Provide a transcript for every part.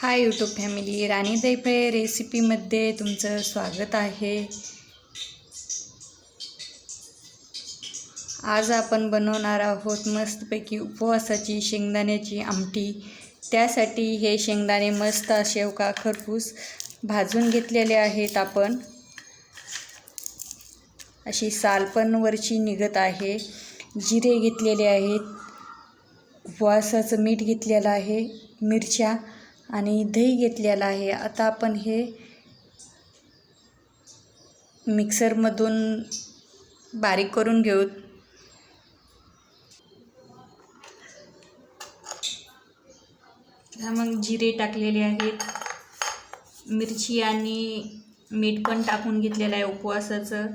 Hi YouTube family राणी दैफळे रेसिपीमध्ये तुमचं स्वागत आहे. आज आपण बनवणार आहोत मस्तपैकी उपवासाची शेंगदाण्याची आमटी. त्यासाठी हे शेंगदाणे मस्त शेवका हो खरपूस भाजून घेतलेले आहेत आपण. अशी साल पण वरची निघत आहे. जिरे घेतलेले आहेत. उपवासाचं मीठ घेतलेलं आहे. मिरच्या आणि दही घेतलेलं आहे. आता आपण हे मिक्सरमधून बारीक करून घेऊ. मग जिरे टाकलेले आहेत. मिरची आणि मीठ पण टाकून घेतलेलं आहे उपवासाचं.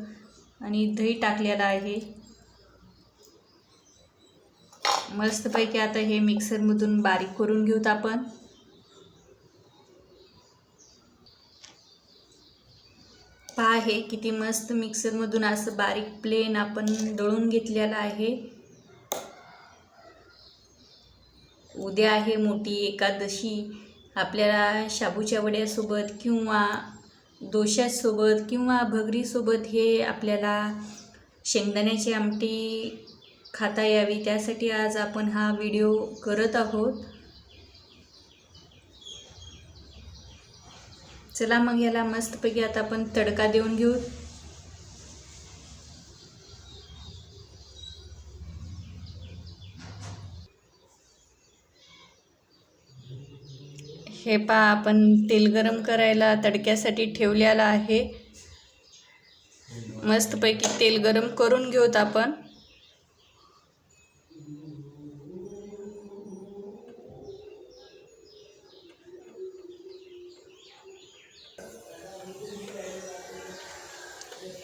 आणि दही टाकलेलं आहे. मस्तपैकी आता हे मिक्सरमधून बारीक करून घेऊत आपण. पहा हे किती मस्त मिक्सरमधून असं बारीक प्लेन आपण दळून घेतलेलं आहे. उद्या आहे मोठी एकादशी. आपल्याला शाबूच्या वड्यासोबत किंवा दोशासोबत किंवा भगरीसोबत हे आपल्याला शेंगदाण्याची आमटी खाता यावी. त्यासाठी आज आपण हा व्हिडिओ करत आहोत. चला मग याला मस्तपैकी आता आपण तडका देऊन घेऊ. हे पा आपण तेल गरम करायला तडक्यासाठी ठेवलेलं आहे. मस्तपैकी तेल गरम करून घेऊत आपण.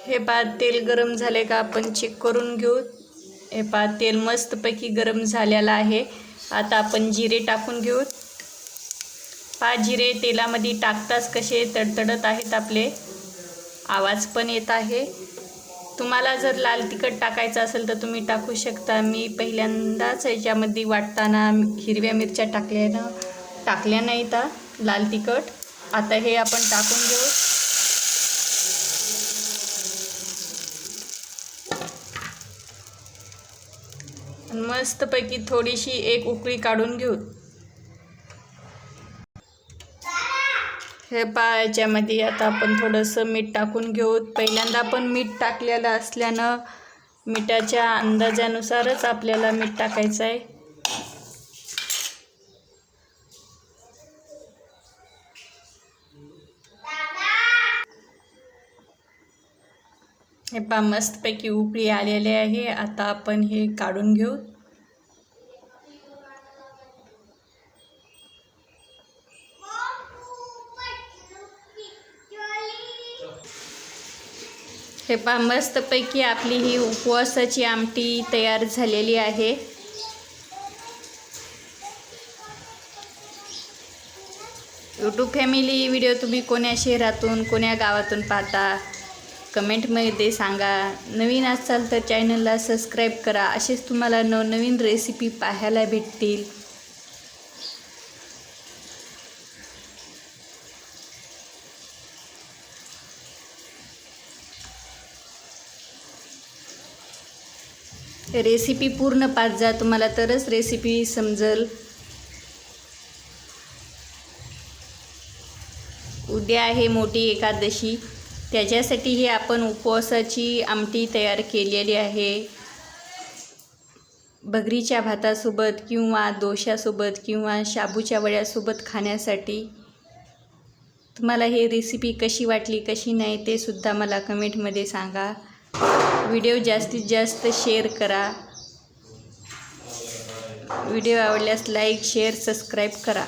हे पा तेल गरम झाले का आपण चेक करून घेऊ. हे पा तेल मस्तपैकी गरम झालेलं आहे. आता आपण जिरे टाकून घेऊ. पा जिरे तेलामध्ये टाकताच कसे तडतडत आहेत आपले. आवाज पण येत आहे. तुम्हाला जर लाल तिखट टाकायचं असेल तर तुम्ही टाकू शकता. मी पहिल्यांदाच याच्यामध्ये वाटताना हिरव्या मिरच्या टाकल्या टाकल्या तर लाल तिखट. आता हे आपण टाकून घेऊ. मस्तपैकी थोडीशी एक उकळी काढून घेऊ. हे पा याच्यामध्ये आता आपण थोडंसं मीठ टाकून घेऊ. पहिल्यांदा आपण मीठ टाकलेलं असल्यानं मिठाच्या अंदाजानुसारच आपल्याला मीठ टाकायचं आहे. हे पा मस्तपैकी उपळी आलेले आहे. आता आपण हे काढून घेऊ. हे पा मस्तपैकी आपली ही उपवासाची आमटी तयार झालेली आहे. यूट्यूब फॅमिली व्हिडिओ तुम्ही कोण्या शहरातून कोण्या गावातून पाहता? कमेंटमध्ये सांगा. नवीन असाल तर चॅनलला सबस्क्राईब करा. असेच तुम्हाला नवनवीन रेसिपी पाहायला भेटतील. रेसिपी पूर्ण पाच जा. तुम्हाला तरच रेसिपी समजल. उद्या आहे मोठी एकादशी. त्याच्यासाठी ही आपण उपवासाची आमटी तयार केलेली आहे. भगरीच्या भातासोबत किंवा दोशासोबत किंवा शाबूच्या वड्यासोबत खाण्यासाठी. तुम्हाला ही रेसिपी कशी वाटली कशी नाही ते सुद्धा मला कमेंटमध्ये सांगा. व्हिडिओ जास्तीत जास्त शेअर करा. व्हिडिओ आवडल्यास लाईक शेअर सबस्क्राईब करा.